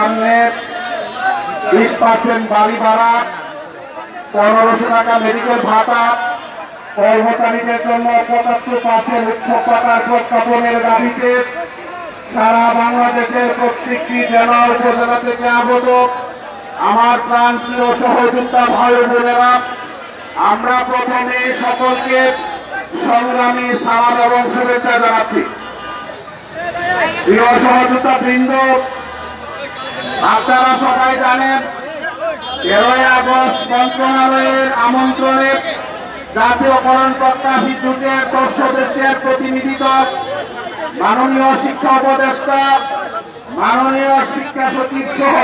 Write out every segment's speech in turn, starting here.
সামনে বিশ পার্সেন্ট বাড়ি ভাড়া, পনেরোশো টাকা মেডিকেল ভাতা, কর্মচারীদের জন্য পঁচাত্তর পার্সেন্ট উৎসব পাতার প্রজ্ঞাপনের দাবিতে সারা বাংলাদেশের প্রত্যেকটি জেলা উপজেলা থেকে আগত আমার প্রাণ প্রিয় সহযোগিতা ও বোনেরা, আমরা প্রথমে সকলকে সংগ্রামী সালাম এবং শুভেচ্ছা জানাচ্ছি। প্রিয় সহযোগিতা বৃন্দ আপনারা সবাই জানেন, তেরোই আগস্ট মন্ত্রণালয়ের আমন্ত্রণে জাতীয়করণ জুটের দশ সদস্যের প্রতিনিধি দল মাননীয় শিক্ষা উপদেষ্টা, মাননীয় শিক্ষা সচিব সহ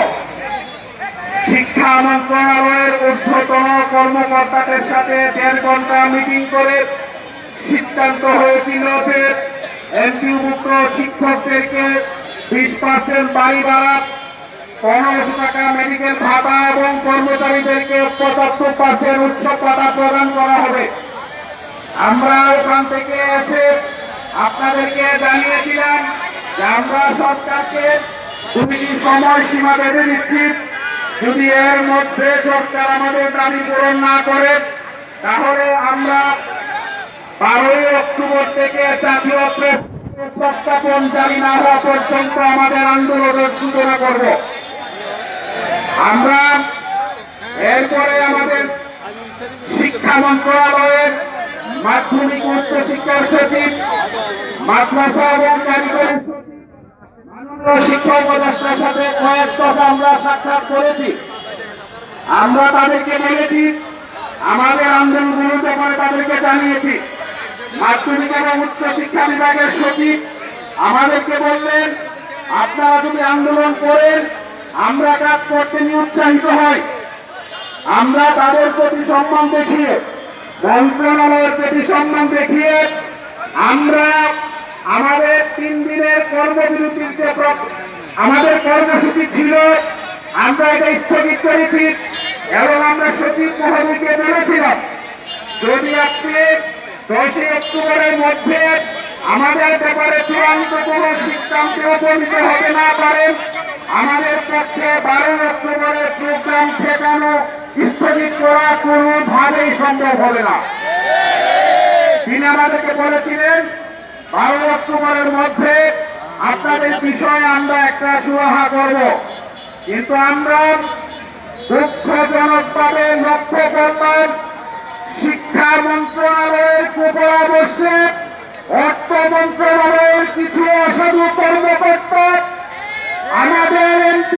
শিক্ষা মন্ত্রণালয়ের ঊর্ধ্বতন কর্মকর্তাদের সাথে দেড় ঘণ্টা মিটিং করে সিদ্ধান্ত হয়েছিল যে এমপিভুক্ত শিক্ষকদেরকে বিশ পার্সেন্ট বাড়ি ভাড়া পনেরোশো টাকা মেডিকেল ভাতা এবং কর্মচারীদেরকে পঁচাত্তর পার্সেন্ট উচ্চ ভাতা প্রদান করা হবে। আমরা ওখান থেকে এসে আপনাদেরকে জানিয়েছিলাম যে আমরা সরকারকে দুটি সময়সীমা বেঁধে দিচ্ছি। যদি এর মধ্যে সরকার আমাদের দাবি পূরণ না করে, তাহলে আমরা বারোই অক্টোবর থেকে জাতীয় প্রস্তাপন জারি না হওয়া পর্যন্ত আমাদের আন্দোলনের সূচনা করব। আমরা এরপরে আমাদের শিক্ষা মন্ত্রণালয়ের মাধ্যমিক উচ্চ শিক্ষার সচিব, মাদ্রাসা এবং কারিগরি শিক্ষক উপদেষ্টার সাথে কয়েক দফা আমরা সাক্ষাৎ করেছি। আমরা তাদেরকে বলেছি, আমাদের আন্দোলনগুলো ব্যাপারে তাদেরকে জানিয়েছি। মাধ্যমিক এবং উচ্চ শিক্ষা বিভাগের সচিব আমাদেরকে বললেন, আপনারা যদি আন্দোলন করেন আমরা কাজ করতে নিয়ে উৎসাহিত হই আমরা তাদের প্রতি সম্মান দেখিয়ে, মন্ত্রণালয়ের প্রতি সম্মান দেখিয়ে, আমরা আমাদের তিন দিনের কর্মবিরতির যে আমাদের কর্মসূচি ছিল, আমরা এটা স্থগিত করেছি এবং আমরা সচিব মহোদয়কে বলেছিলাম, যদি আপনি দশই অক্টোবরের মধ্যে আমাদের ব্যাপারে চূড়ান্ত কোন সিদ্ধান্তে উপনীত হবে না পারেন আমাদের পক্ষে বারোই অক্টোবরের প্রোগ্রাম ঠেকানো স্থগিত করা কোনোভাবেই সম্ভব হবে না। তিনি আমাদেরকে বলেছিলেন, বারো অক্টোবরের মধ্যে আপনাদের বিষয়ে আমরা একটা সুরাহা করব। কিন্তু আমরা দুঃখজনকভাবে লক্ষ্য করলাম, শিক্ষা মন্ত্রণালয়ের কুপরামর্শে অর্থ মন্ত্রণালয়ের কিছু অসাধু আমাদের